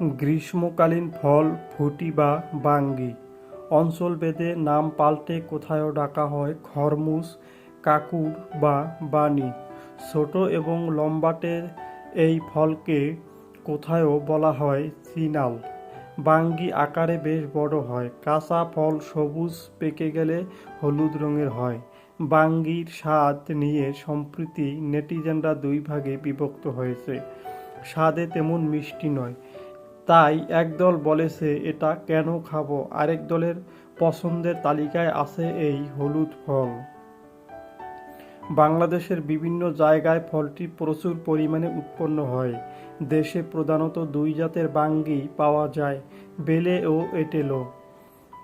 গ্রীষ্মকালীন ফল, ফুটি বা বাঙ্গি। অঞ্চলভেদে নাম পাল্টে কোথাও ডাকা হয় খরমুজ, কাকুর বা বানি ছোট এবং লম্বাটে এই ফলকে কোথাও বলা হয় চিনাল বাঙ্গি আকারে বেশ বড় হয়। কাঁচা ফল সবুজ পেকে গেলে হলুদ রঙের হয়। বাঙ্গির স্বাদ নিয়ে সম্প্রতি নেটিজেনরা দুই ভাগে বিভক্ত হয়েছে। স্বাদে তেমন মিষ্টি নয়। তাই একদল বলেছে এটা কেন খাব? আরেক দলের পছন্দের তালিকায় আছে এই হলুদ ফল। বাংলাদেশের বিভিন্ন জায়গায় ফলটি প্রচুর পরিমাণে উৎপন্ন হয়। দেশে প্রধানত দুই জাতের বাঙ্গি পাওয়া যায়, বেলে ও এটেলো।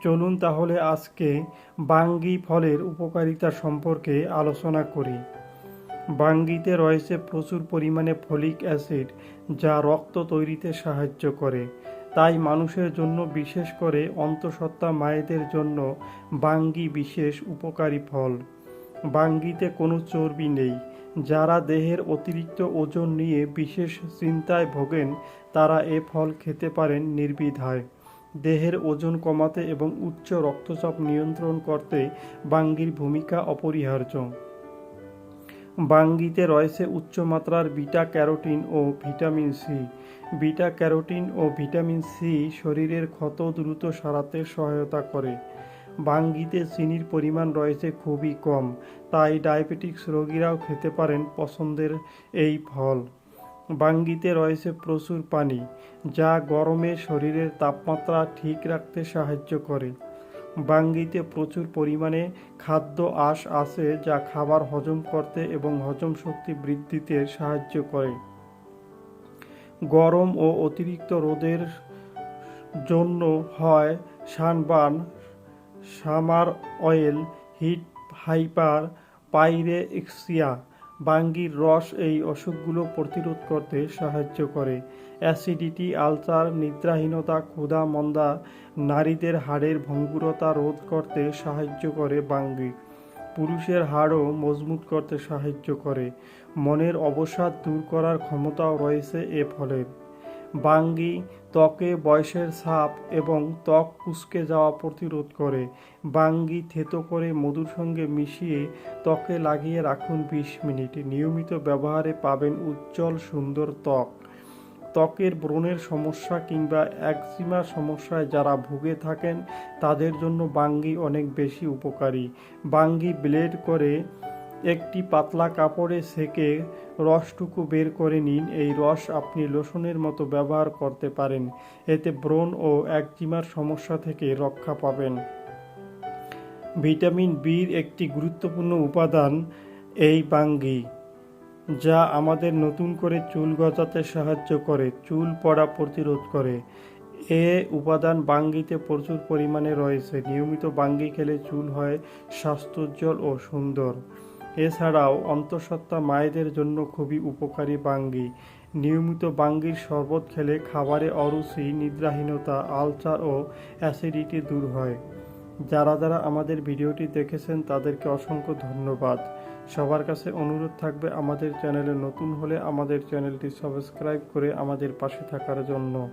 চলুন তাহলে আজকে বাঙ্গি ফলের উপকারিতা সম্পর্কে আলোচনা করি। বাঙ্গিতে রয়েছে প্রচুর পরিমাণে ফলিক অ্যাসিড, যা রক্ত তৈরিতে সাহায্য করে। তাই মানুষের জন্য, বিশেষ করে অন্তঃসত্ত্বা মায়েদের জন্য, বাঙ্গি বিশেষ উপকারী ফল। বাঙ্গিতে কোনো চর্বি নেই। যারা দেহের অতিরিক্ত ওজন নিয়ে বিশেষ চিন্তায় ভোগেন, তারা এ ফল খেতে পারেন নির্বিধায়। দেহের ওজন কমাতে এবং উচ্চ রক্তচাপ নিয়ন্ত্রণ করতে বাঙ্গির ভূমিকা অপরিহার্য। বাঙ্গিতে রয়েছে উচ্চমাত্রার বিটা ক্যারোটিন ও ভিটামিন সি। বিটা ক্যারোটিন ও ভিটামিন সি শরীরের ক্ষত দ্রুত সারাতে সহায়তা করে। বাঙ্গিতে চিনির পরিমাণ রয়েছে খুবই কম, তাই ডায়াবেটিক্স রোগীরাও খেতে পারেন পছন্দের এই ফল। বাঙ্গিতে রয়েছে প্রচুর পানি, যা গরমে শরীরের তাপমাত্রা ঠিক রাখতে সাহায্য করে। বাঙ্গিতে প্রচুর পরিমাণে খাদ্য আঁশ আছে যা খাবার হজম করতে এবং হজম শক্তি বৃদ্ধিতে সাহায্য করে। গরম ও অতিরিক্ত রোদের জন্য হয় sunburn, summer oil, heat, hyperpyrexia. বাঙ্গির রস এই অসুখগুলো প্রতিরোধ করতে সাহায্য করে। অ্যাসিডিটি, আলসার, নিদ্রাহীনতা, ক্ষুধা, মন্দা, নারীদের হাড়ের ভঙ্গুরতা রোধ করতে সাহায্য করে বাঙ্গি। পুরুষের হাড়ও মজবুত করতে সাহায্য করে। মনের অবসাদ দূর করার ক্ষমতাও রয়েছে এ ফলের। বাঙ্গি, ত্বকে বয়সের ছাপ এবং ত্বক কুঁচকে যাওয়া প্রতিরোধ করে। বাঙ্গি থেতো করে মধুর সঙ্গে মিশিয়ে ত্বকে লাগিয়ে রাখুন বিশ মিনিট। নিয়মিত ব্যবহারে পাবেন উজ্জ্বল সুন্দর ত্বক। ত্বকের ব্রণের সমস্যা কিংবা একজিমা সমস্যায় যারা ভুগে থাকেন, তাদের জন্য বাঙ্গি অনেক বেশি উপকারী। বাঙ্গি ব্লেড করে একটি পাতলা কাপড়ে সেকে রসটুকু বের করে নিন। এই রস আপনি লোশনের মতো ব্যবহার করতে পারেন। এতে ব্রণ ও একজিমার সমস্যা থেকে রক্ষা পাবেন। ভিটামিন বির একটি গুরুত্বপূর্ণ উপাদান এই বাঙ্গি, যা আমাদের নতুন করে চুল গজাতে সাহায্য করে, চুল পড়া প্রতিরোধ করে। এ উপাদান বাঙ্গিতে প্রচুর পরিমাণে রয়েছে। নিয়মিত বাঙ্গি খেলে চুল হয় স্বাস্থ্যোজ্জ্বল ও সুন্দর। এছাড়াও অন্তঃসত্ত্বা মায়েদের জন্য খুবই উপকারী বাঙ্গি। নিয়মিত বাঙ্গির শরবত খেলে খাবারে অরুচি, নিদ্রাহীনতা, আলসার ও অ্যাসিডিটি দূর হয়। যারা যারা আমাদের ভিডিওটি দেখেছেন, তাদেরকে অসংখ্য ধন্যবাদ। সবার কাছে অনুরোধ থাকবে আমাদের চ্যানেলে নতুন হলে আমাদের চ্যানেলটি সাবস্ক্রাইব করে আমাদের পাশে থাকার জন্য।